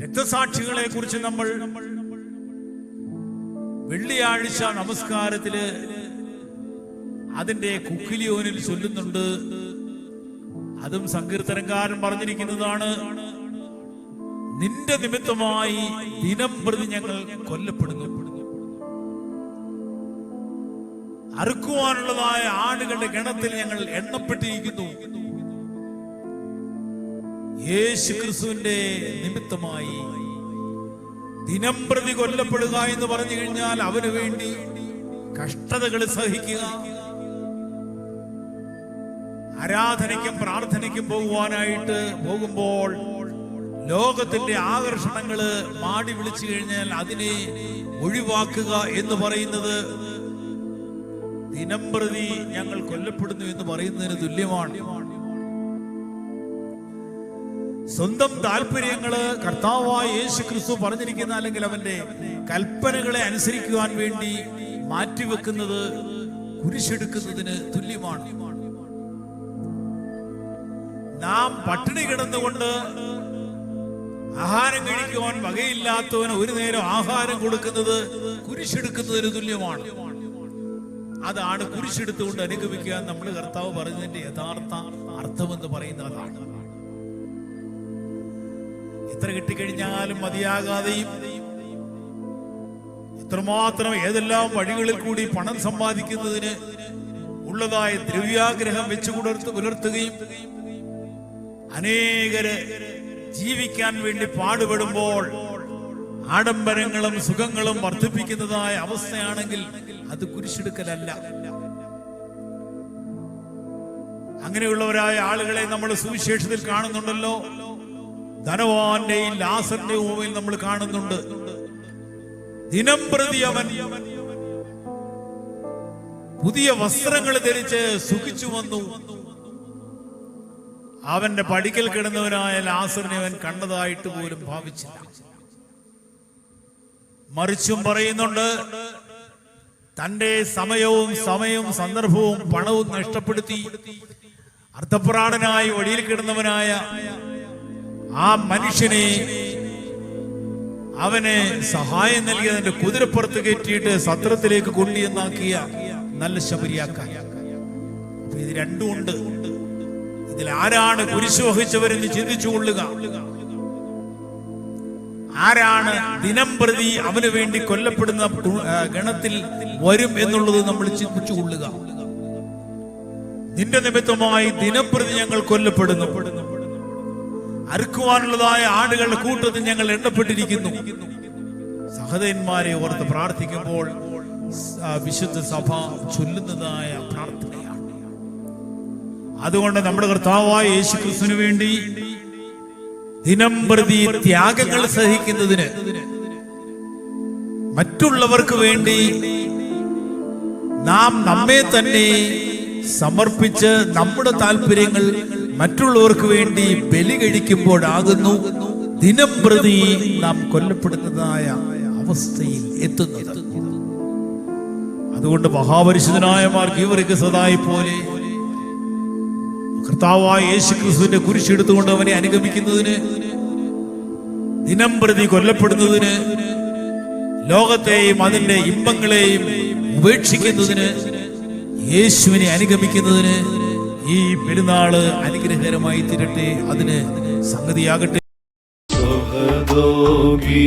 രക്തസാക്ഷികളെ കുറിച്ച് നമ്മൾ വെള്ളിയാഴ്ച നമസ്കാരത്തിൽ അതിന്റെ കുക്കിലിയോനിൽ ചൊല്ലുന്നുണ്ട്. അതും സങ്കീർത്തനക്കാരൻ പറഞ്ഞിരിക്കുന്നതാണ് നിന്റെ നിമിത്തമായി ദിനം പ്രതി ഞങ്ങൾ കൊല്ലപ്പെടുന്നു. അറുക്കുവാനുള്ളതായ ആടുകളുടെ ഗണത്തിൽ ഞങ്ങൾ എണ്ണപ്പെട്ടിരിക്കുന്നു. യേശു ക്രിസ്തുവിന്റെ നിമിത്തമായി ദിനം പ്രതി കൊല്ലപ്പെടുക എന്ന് പറഞ്ഞു കഴിഞ്ഞാൽ അവന് വേണ്ടി കഷ്ടതകൾ സഹിക്കുക. ആരാധനയ്ക്കും പ്രാർത്ഥനയ്ക്കും പോകുവാനായിട്ട് പോകുമ്പോൾ ലോകത്തിന്റെ ആകർഷണങ്ങൾ മാടി വിളിച്ചു കഴിഞ്ഞാൽ അതിനെ ഒഴിവാക്കുക എന്ന് പറയുന്നത് ദിനം പ്രതി ഞങ്ങൾ കൊല്ലപ്പെടുന്നു എന്ന് പറയുന്നതിന് തുല്യമാണ്. സ്വന്തം താല്പര്യങ്ങൾ കർത്താവായ യേശു ക്രിസ്തു പറഞ്ഞിരിക്കുന്ന അല്ലെങ്കിൽ അവന്റെ കൽപ്പനകളെ അനുസരിക്കുവാൻ വേണ്ടി മാറ്റിവെക്കുന്നത് കുരിശെടുക്കുന്നതിന് തുല്യമാണ്. നാം പട്ടിണി കിടന്നുകൊണ്ട് ആഹാരം കഴിക്കുവാൻ വകയില്ലാത്തവന് ഒരു നേരം ആഹാരം കൊടുക്കുന്നത് കുരിശെടുക്കുന്നതിന് തുല്യമാണ്. അതാണ് കുരിശെടുത്തുകൊണ്ട് അനുഗമിക്കുക നമ്മൾ കർത്താവ് പറഞ്ഞതിന്റെ യഥാർത്ഥ അർത്ഥമെന്ന് പറയുന്നത് അതാണ് എത്ര കിട്ടിക്കഴിഞ്ഞാലും മതിയാകാതെയും എത്രമാത്രം ഏതെല്ലാം വഴികളിൽ കൂടി പണം സമ്പാദിക്കുന്നതിന് ഉള്ളതായ ദ്രവ്യാഗ്രഹം വെച്ചു പുലർത്ത് പുലർത്തുകയും അനേകര് ജീവിക്കാൻ വേണ്ടി പാടുപെടുമ്പോൾ ആഡംബരങ്ങളും സുഖങ്ങളും വർദ്ധിപ്പിക്കുന്നതായ അവസ്ഥയാണെങ്കിൽ അത് കുരിശെടുക്കലല്ല. അങ്ങനെയുള്ളവരായ ആളുകളെ നമ്മൾ സുവിശേഷത്തിൽ കാണുന്നുണ്ടല്ലോ. ധനവാന്റെയും ലാസന്റെ ഉപമയിൽ നമ്മൾ കാണുന്നുണ്ട്. ദിനം പ്രതി അവൻ പുതിയ വസ്ത്രങ്ങൾ ധരിച്ച് സുഖിച്ചു വന്നു. അവന്റെ പടിക്കൽ കിടന്നവനായ ലാസറിനെ അവൻ കണ്ടതായിട്ട് പോലും ഭാവിച്ചില്ല. മറിച്ചും പറയുന്നുണ്ട് തന്റെ സമയവും സമയവും സന്ദർഭവും പണവും നഷ്ടപ്പെടുത്തി. അർത്ഥപ്രാണനായി വഴിയിൽ കിടന്നവനായ ആ മനുഷ്യനെ അവനെ സഹായം നൽകിയതിന്റെ കുതിരപ്പുറത്ത് കയറ്റിയിട്ട് സത്രത്തിലേക്ക് കൊണ്ടിയെന്നാക്കിയ നല്ല ശബരിയാക്കാൻ അപ്പൊ ഇത് രണ്ടും ഉണ്ട്. ഇതിൽ ആരാണ് കുരിശു വഹിച്ചവരെന്ന് ചിന്തിച്ചു കൊള്ളുക ആരാണ് ദിനം പ്രതി അവന് വേണ്ടി കൊല്ലപ്പെടുന്ന ഗണത്തിൽ വരും എന്നുള്ളത് നമ്മൾ ചിന്തിച്ചു കൊള്ളുക നിന്റെ നിമിത്തമായി ദിനംപ്രതി ഞങ്ങൾ കൊല്ലപ്പെടുന്നു. അറുക്കുവാനുള്ളതായ ആടുകളുടെ കൂട്ടത്തിൽ ഞങ്ങൾ എണ്ണപ്പെട്ടിരിക്കുന്നു. സഹതന്മാരെ ഓർത്ത് പ്രാർത്ഥിക്കുമ്പോൾ വിശുദ്ധ സഭ ചൊല്ലുന്നതായ പ്രാർത്ഥനയാണ്. അതുകൊണ്ട് നമ്മുടെ കർത്താവായ യേശു ക്രിസ്തുവിന് വേണ്ടി ദിനം പ്രതി ത്യാഗങ്ങൾ സഹിക്കുന്നതിന് മറ്റുള്ളവർക്ക് വേണ്ടി നാം നമ്മെ തന്നെ സമർപ്പിച്ച് നമ്മുടെ താല്പര്യങ്ങൾ മറ്റുള്ളവർക്ക് വേണ്ടി ബലി കഴിക്കുമ്പോഴാകുന്നു. ദിനം പ്രതി നാം കൊല്ലപ്പെടുന്നതായ അവസ്ഥയിൽ എത്തുന്നത്. അതുകൊണ്ട് മഹാപരിശുദ്ധനായ മാർഗീവർക്ക് സദായി പോലെ കർത്താവായ യേശു ക്രിസ്തുവിന്റെ കുരിശെടുത്തുകൊണ്ട് അവനെ അനുഗമിക്കുന്നതിന് ദിനം പ്രതി കൊല്ലപ്പെടുന്നതിന് ലോകത്തെയും അതിന്റെ ഇമ്പങ്ങളെയും ഉപേക്ഷിക്കുന്നതിന് യേശുവിനെ അനുഗമിക്കുന്നതിന് ഈ പെരുന്നാൾ അനുഗ്രഹകരമായി തീരട്ടെ. അതിന് സംഗതിയാകട്ടെ. Sohadogi